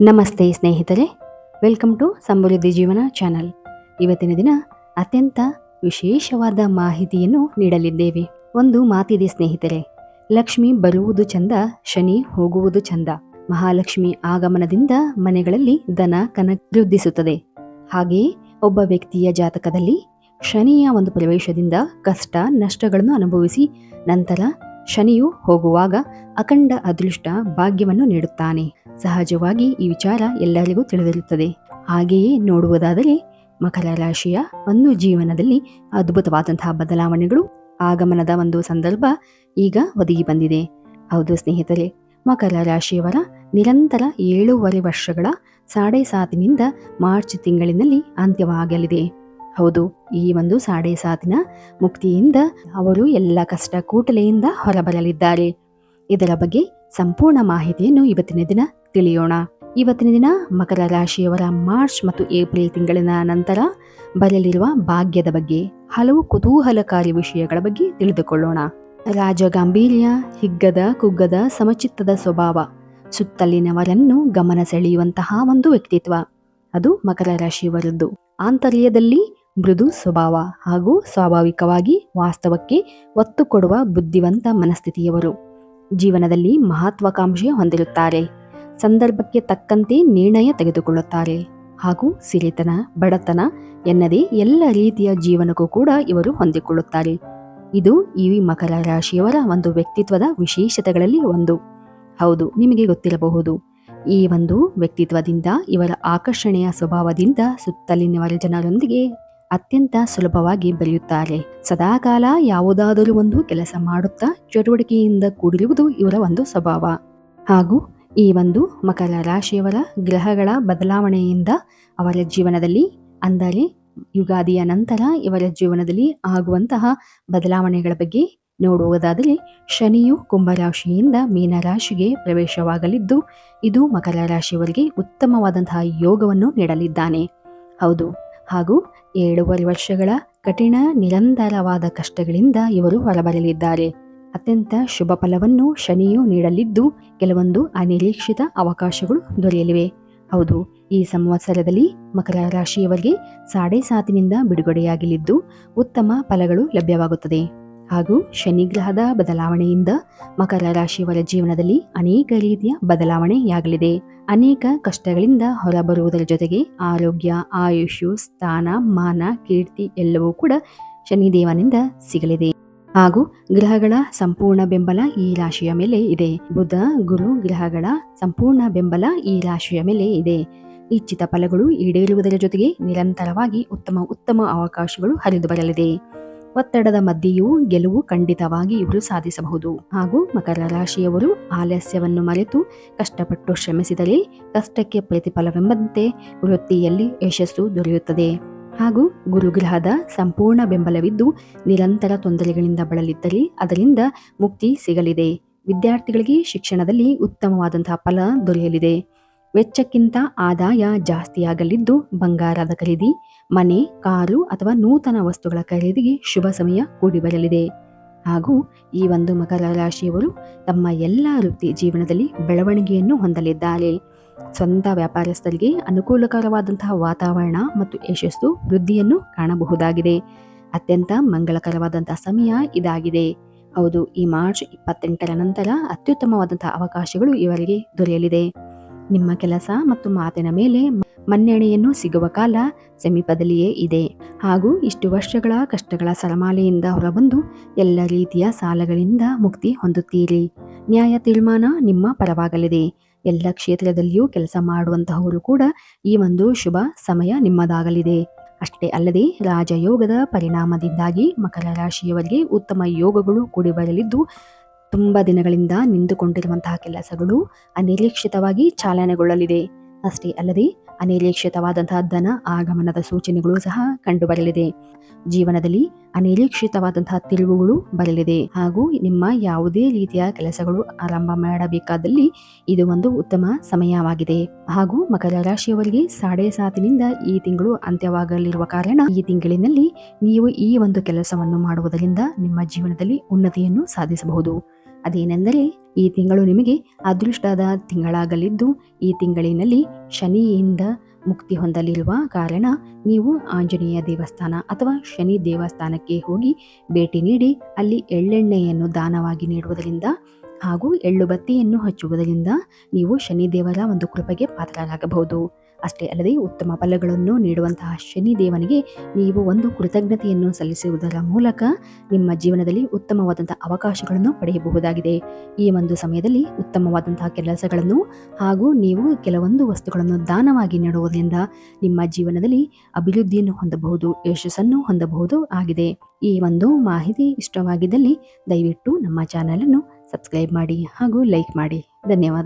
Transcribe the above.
ನಮಸ್ತೆ ಸ್ನೇಹಿತರೆ, welcome to ಸಮೃದ್ಧಿ ಜೀವನ ಚಾನಲ್. ಇವತ್ತಿನ ದಿನ ಅತ್ಯಂತ ವಿಶೇಷವಾದ ಮಾಹಿತಿಯನ್ನು ನೀಡಲಿದ್ದೇವೆ. ಒಂದು ಮಾತಿದೆ ಸ್ನೇಹಿತರೆ, ಲಕ್ಷ್ಮಿ ಬರುವುದು ಚಂದ, ಶನಿ ಹೋಗುವುದು ಚಂದ. ಮಹಾಲಕ್ಷ್ಮಿ ಆಗಮನದಿಂದ ಮನೆಗಳಲ್ಲಿ ದನ ಕನ ವೃದ್ಧಿಸುತ್ತದೆ. ಹಾಗೆಯೇ ಒಬ್ಬ ವ್ಯಕ್ತಿಯ ಜಾತಕದಲ್ಲಿ ಶನಿಯ ಒಂದು ಪ್ರವೇಶದಿಂದ ಕಷ್ಟ, ನಷ್ಟಗಳನ್ನು ಅನುಭವಿಸಿ ನಂತರ ಶನಿಯು ಹೋಗುವಾಗ ಅಖಂಡ ಅದೃಷ್ಟ ಭಾಗ್ಯವನ್ನು ನೀಡುತ್ತಾನೆ. ಸಹಜವಾಗಿ ಈ ವಿಚಾರ ಎಲ್ಲರಿಗೂ ತಿಳಿದಿರುತ್ತದೆ. ಹಾಗೆಯೇ ನೋಡುವುದಾದರೆ ಮಕರ ರಾಶಿಯ ಒಂದು ಜೀವನದಲ್ಲಿ ಅದ್ಭುತವಾದಂತಹ ಬದಲಾವಣೆಗಳು ಆಗಮನದ ಒಂದು ಸಂದರ್ಭ ಈಗ ಒದಗಿ ಬಂದಿದೆ. ಹೌದು ಸ್ನೇಹಿತರೆ, ಮಕರ ರಾಶಿಯವರ ನಿರಂತರ ಏಳೂವರೆ ವರ್ಷಗಳ ಸಾಡೆ ಸಾತಿನಿಂದ ಮಾರ್ಚ್ ತಿಂಗಳಿನಲ್ಲಿ ಅಂತ್ಯವಾಗಲಿದೆ. ಹೌದು, ಈ ಒಂದು ಸಾಡೆ ಸಾತಿನ ಮುಕ್ತಿಯಿಂದ ಅವರು ಎಲ್ಲ ಕಷ್ಟ ಕೂಟಲೆಯಿಂದ ಹೊರಬರಲಿದ್ದಾರೆ. ಇದರ ಬಗ್ಗೆ ಸಂಪೂರ್ಣ ಮಾಹಿತಿಯನ್ನು ಇವತ್ತಿನ ದಿನ ತಿಳಿಯೋಣ. ಇವತ್ತಿನ ದಿನ ಮಕರ ರಾಶಿಯವರ ಮಾರ್ಚ್ ಮತ್ತು ಏಪ್ರಿಲ್ ತಿಂಗಳಿನ ನಂತರ ಬರಲಿರುವ ಭಾಗ್ಯದ ಬಗ್ಗೆ, ಹಲವು ಕುತೂಹಲಕಾರಿ ವಿಷಯಗಳ ಬಗ್ಗೆ ತಿಳಿದುಕೊಳ್ಳೋಣ. ರಾಜ ಗಾಂಭೀರ್ಯ ಹಿಗ್ಗದ, ಕುಗ್ಗದ, ಸಮಚಿತ್ತದ ಸ್ವಭಾವ, ಸುತ್ತಲಿನವರನ್ನು ಗಮನ ಸೆಳೆಯುವಂತಹ ಒಂದು ವ್ಯಕ್ತಿತ್ವ. ಅದು ಮಕರ ರಾಶಿಯವರದ್ದು. ಆಂತರ್ಯದಲ್ಲಿ ಮೃದು ಸ್ವಭಾವ ಹಾಗೂ ಸ್ವಾಭಾವಿಕವಾಗಿ ವಾಸ್ತವಕ್ಕೆ ಒತ್ತು ಕೊಡುವ ಬುದ್ಧಿವಂತ ಮನಸ್ಥಿತಿಯವರು. ಜೀವನದಲ್ಲಿ ಮಹತ್ವಾಕಾಂಕ್ಷೆ ಹೊಂದಿರುತ್ತಾರೆ. ಸಂದರ್ಭಕ್ಕೆ ತಕ್ಕಂತೆ ನಿರ್ಣಯ ತೆಗೆದುಕೊಳ್ಳುತ್ತಾರೆ. ಹಾಗೂ ಸಿರಿತನ, ಬಡತನ ಎನ್ನದೇ ಎಲ್ಲ ರೀತಿಯ ಜೀವನಕ್ಕೂ ಕೂಡ ಇವರು ಹೊಂದಿಕೊಳ್ಳುತ್ತಾರೆ. ಇದು ಈ ಮಕರ ರಾಶಿಯವರ ಒಂದು ವ್ಯಕ್ತಿತ್ವದ ವಿಶೇಷತೆಗಳಲ್ಲಿ ಒಂದು. ಹೌದು, ನಿಮಗೆ ಗೊತ್ತಿರಬಹುದು. ಈ ಒಂದು ವ್ಯಕ್ತಿತ್ವದಿಂದ, ಇವರ ಆಕರ್ಷಣೆಯ ಸ್ವಭಾವದಿಂದ ಸುತ್ತಲಿನವರ ಜನರೊಂದಿಗೆ ಅತ್ಯಂತ ಸುಲಭವಾಗಿ ಬೆಳೆಯುತ್ತಾರೆ ಸದಾಕಾಲ ಯಾವುದಾದರೂ ಒಂದು ಕೆಲಸ ಮಾಡುತ್ತಾ, ಚಟುವಟಿಕೆಯಿಂದ ಕೂಡಿರುವುದು ಇವರ ಒಂದು ಸ್ವಭಾವ. ಹಾಗೂ ಈ ಒಂದು ಮಕರ ರಾಶಿಯವರ ಗ್ರಹಗಳ ಬದಲಾವಣೆಯಿಂದ ಅವರ ಜೀವನದಲ್ಲಿ ಅಂದರೆ ಯುಗಾದಿಯ ನಂತರ ಇವರ ಜೀವನದಲ್ಲಿ ಆಗುವಂತಹ ಬದಲಾವಣೆಗಳ ಬಗ್ಗೆ ನೋಡುವುದಾದರೆ, ಶನಿಯು ಕುಂಭರಾಶಿಯಿಂದ ಮೀನರಾಶಿಗೆ ಪ್ರವೇಶವಾಗಲಿದ್ದು, ಇದು ಮಕರ ರಾಶಿಯವರಿಗೆ ಉತ್ತಮವಾದಂತಹ ಯೋಗವನ್ನು ನೀಡಲಿದ್ದಾನೆ. ಹೌದು, ಹಾಗೂ ಏಳುವರೆ ವರ್ಷಗಳ ಕಠಿಣ ನಿರಂತರವಾದ ಕಷ್ಟಗಳಿಂದ ಇವರು ಹೊರಬರಲಿದ್ದಾರೆ. ಅತ್ಯಂತ ಶುಭ ಫಲವನ್ನು ಶನಿಯು ನೀಡಲಿದ್ದು ಕೆಲವೊಂದು ಅನಿರೀಕ್ಷಿತ ಅವಕಾಶಗಳು ದೊರೆಯಲಿವೆ. ಹೌದು, ಈ ಸಂವತ್ಸರದಲ್ಲಿ ಮಕರ ರಾಶಿಯವರಿಗೆ ಸಾಡೆ ಸಾತಿನಿಂದ ಬಿಡುಗಡೆಯಾಗಲಿದ್ದು ಉತ್ತಮ ಫಲಗಳು ಲಭ್ಯವಾಗುತ್ತದೆ. ಹಾಗೂ ಶನಿಗ್ರಹದ ಬದಲಾವಣೆಯಿಂದ ಮಕರ ರಾಶಿಯವರ ಜೀವನದಲ್ಲಿ ಅನೇಕ ರೀತಿಯ ಬದಲಾವಣೆಯಾಗಲಿದೆ. ಅನೇಕ ಕಷ್ಟಗಳಿಂದ ಹೊರಬರುವುದರ ಜೊತೆಗೆ ಆರೋಗ್ಯ, ಆಯುಷ್ಯು, ಸ್ಥಾನ, ಮಾನ, ಕೀರ್ತಿ ಎಲ್ಲವೂ ಕೂಡ ಶನಿದೇವನಿಂದ ಸಿಗಲಿದೆ. ಹಾಗೂ ಗ್ರಹಗಳ ಸಂಪೂರ್ಣ ಬೆಂಬಲ ಈ ರಾಶಿಯ ಮೇಲೆ ಇದೆ. ಬುಧ, ಗುರು, ಗ್ರಹಗಳ ಸಂಪೂರ್ಣ ಬೆಂಬಲ ಈ ರಾಶಿಯ ಮೇಲೆ ಇದೆ. ಇಚ್ಛಿತ ಫಲಗಳು ಈಡೇರುವುದರ ಜೊತೆಗೆ ನಿರಂತರವಾಗಿ ಉತ್ತಮ ಉತ್ತಮ ಅವಕಾಶಗಳು ಹರಿದು ಬರಲಿದೆ. ಒತ್ತಡದ ಮಧ್ಯೆಯೂ ಗೆಲುವು ಖಂಡಿತವಾಗಿ ಇವರು ಸಾಧಿಸಬಹುದು. ಹಾಗೂ ಮಕರ ರಾಶಿಯವರು ಆಲಸ್ಯವನ್ನು ಮರೆತು ಕಷ್ಟಪಟ್ಟು ಶ್ರಮಿಸಿದರೆ ಕಷ್ಟಕ್ಕೆ ಪ್ರತಿಫಲವೆಂಬಂತೆ ವೃತ್ತಿಯಲ್ಲಿ ಯಶಸ್ಸು ದೊರೆಯುತ್ತದೆ. ಹಾಗೂ ಗುರುಗ್ರಹದ ಸಂಪೂರ್ಣ ಬೆಂಬಲವಿದ್ದು ನಿರಂತರ ತೊಂದರೆಗಳಿಂದ ಬಳಲಿದ್ದಲ್ಲಿ ಅದರಿಂದ ಮುಕ್ತಿ ಸಿಗಲಿದೆ. ವಿದ್ಯಾರ್ಥಿಗಳಿಗೆ ಶಿಕ್ಷಣದಲ್ಲಿ ಉತ್ತಮವಾದಂತಹ ಫಲ ದೊರೆಯಲಿದೆ. ವೆಚ್ಚಕ್ಕಿಂತ ಆದಾಯ ಜಾಸ್ತಿಯಾಗಲಿದ್ದು ಬಂಗಾರದ ಖರೀದಿ, ಮನೆ, ಕಾರು ಅಥವಾ ನೂತನ ವಸ್ತುಗಳ ಖರೀದಿಗೆ ಶುಭ ಸಮಯ ಕೂಡಿ ಬರಲಿದೆ. ಹಾಗೂ ಈ ಒಂದು ಮಕರ ರಾಶಿಯವರು ತಮ್ಮ ಎಲ್ಲ ವೃತ್ತಿ ಜೀವನದಲ್ಲಿ ಬೆಳವಣಿಗೆಯನ್ನು ಹೊಂದಲಿದ್ದಾರೆ. ಸ್ವಂತ ವ್ಯಾಪಾರಸ್ಥರಿಗೆ ಅನುಕೂಲಕರವಾದಂತಹ ವಾತಾವರಣ ಮತ್ತು ಯಶಸ್ಸು, ವೃದ್ಧಿಯನ್ನು ಕಾಣಬಹುದಾಗಿದೆ. ಅತ್ಯಂತ ಮಂಗಳಕರವಾದಂತಹ ಸಮಯ ಇದಾಗಿದೆ. ಹೌದು, ಈ ಮಾರ್ಚ್ ಇಪ್ಪತ್ತೆಂಟರ ನಂತರ ಅತ್ಯುತ್ತಮವಾದಂತಹ ಅವಕಾಶಗಳು ಇವರಿಗೆ ದೊರೆಯಲಿದೆ. ನಿಮ್ಮ ಕೆಲಸ ಮತ್ತು ಮಾತಿನ ಮೇಲೆ ಮನ್ನಣೆಯನ್ನು ಸಿಗುವ ಕಾಲ ಸಮೀಪದಲ್ಲಿಯೇ ಇದೆ. ಹಾಗೂ ಇಷ್ಟು ವರ್ಷಗಳ ಕಷ್ಟಗಳ ಸರಮಾಲೆಯಿಂದ ಹೊರಬಂದು ಎಲ್ಲ ರೀತಿಯ ಸಾಲಗಳಿಂದ ಮುಕ್ತಿ ಹೊಂದುತ್ತೀರಿ. ನ್ಯಾಯ ತೀರ್ಮಾನ ನಿಮ್ಮ ಪರವಾಗಲಿದೆ. ಎಲ್ಲ ಕ್ಷೇತ್ರದಲ್ಲಿಯೂ ಕೆಲಸ ಮಾಡುವಂತಹವರು ಕೂಡ ಈ ಒಂದು ಶುಭ ಸಮಯ ನಿಮ್ಮದಾಗಲಿದೆ. ಅಷ್ಟೇ ಅಲ್ಲದೆ ರಾಜಯೋಗದ ಪರಿಣಾಮದಿಂದಾಗಿ ಮಕರ ರಾಶಿಯವರಿಗೆ ಉತ್ತಮ ಯೋಗಗಳು ಕೂಡಿ ಬರಲಿದ್ದು, ತುಂಬ ದಿನಗಳಿಂದ ನಿಂತುಕೊಂಡಿರುವಂತಹ ಕೆಲಸಗಳು ಅನಿರೀಕ್ಷಿತವಾಗಿ ಚಾಲನೆಗೊಳ್ಳಲಿದೆ. ಅಷ್ಟೇ ಅಲ್ಲದೆ ಅನಿರೀಕ್ಷಿತವಾದಂತಹ ಧನ ಆಗಮನದ ಸೂಚನೆಗಳು ಸಹ ಕಂಡುಬರಲಿದೆ. ಜೀವನದಲ್ಲಿ ಅನಿರೀಕ್ಷಿತವಾದಂತಹ ತಿರುವುಗಳು ಬರಲಿದೆ. ಹಾಗೂ ನಿಮ್ಮ ಯಾವುದೇ ರೀತಿಯ ಕೆಲಸಗಳು ಆರಂಭ ಮಾಡಬೇಕಾದಲ್ಲಿ ಇದು ಒಂದು ಉತ್ತಮ ಸಮಯವಾಗಿದೆ. ಹಾಗೂ ಮಕರ ರಾಶಿಯವರಿಗೆ ಸಾಡೆ ಸಾತಿನಿಂದ ಈ ತಿಂಗಳು ಅಂತ್ಯವಾಗಲಿರುವ ಕಾರಣ ಈ ತಿಂಗಳಿನಲ್ಲಿ ನೀವು ಈ ಒಂದು ಕೆಲಸವನ್ನು ಮಾಡುವುದರಿಂದ ನಿಮ್ಮ ಜೀವನದಲ್ಲಿ ಉನ್ನತಿಯನ್ನು ಸಾಧಿಸಬಹುದು. ಅದೇನೆಂದರೆ ಈ ತಿಂಗಳು ನಿಮಗೆ ಅದೃಷ್ಟದ ತಿಂಗಳಾಗಲಿದ್ದು, ಈ ತಿಂಗಳಿನಲ್ಲಿ ಶನಿಯಿಂದ ಮುಕ್ತಿ ಹೊಂದಲಿರುವ ಕಾರಣ ನೀವು ಆಂಜನೇಯ ದೇವಸ್ಥಾನ ಅಥವಾ ಶನಿ ದೇವಸ್ಥಾನಕ್ಕೆ ಹೋಗಿ ಭೇಟಿ ನೀಡಿ, ಅಲ್ಲಿ ಎಳ್ಳೆಣ್ಣೆಯನ್ನು ದಾನವಾಗಿ ನೀಡುವುದರಿಂದ ಹಾಗೂ ಎಳ್ಳು ಬತ್ತಿಯನ್ನು ಹಚ್ಚುವುದರಿಂದ ನೀವು ಶನಿದೇವರ ಒಂದು ಕೃಪೆಗೆ ಪಾತ್ರರಾಗಬಹುದು. ಅಷ್ಟೇ ಅಲ್ಲದೆ ಉತ್ತಮ ಫಲಗಳನ್ನು ನೀಡುವಂತಹ ಶನಿ ದೇವನಿಗೆ ನೀವು ಒಂದು ಕೃತಜ್ಞತೆಯನ್ನು ಸಲ್ಲಿಸುವುದರ ಮೂಲಕ ನಿಮ್ಮ ಜೀವನದಲ್ಲಿ ಉತ್ತಮವಾದಂತಹ ಅವಕಾಶಗಳನ್ನು ಪಡೆಯಬಹುದಾಗಿದೆ. ಈ ಒಂದು ಸಮಯದಲ್ಲಿ ಉತ್ತಮವಾದಂತಹ ಕೆಲಸಗಳನ್ನು ಹಾಗೂ ನೀವು ಕೆಲವೊಂದು ವಸ್ತುಗಳನ್ನು ದಾನವಾಗಿ ನೀಡುವುದರಿಂದ ನಿಮ್ಮ ಜೀವನದಲ್ಲಿ ಅಭಿವೃದ್ಧಿಯನ್ನು ಹೊಂದಬಹುದು, ಯಶಸ್ಸನ್ನು ಹೊಂದಬಹುದು ಆಗಿದೆ. ಈ ಒಂದು ಮಾಹಿತಿ ಇಷ್ಟವಾಗಿದ್ದಲ್ಲಿ ದಯವಿಟ್ಟು ನಮ್ಮ ಚಾನಲನ್ನು ಸಬ್ಸ್ಕ್ರೈಬ್ ಮಾಡಿ ಹಾಗೂ ಲೈಕ್ ಮಾಡಿ. ಧನ್ಯವಾದ.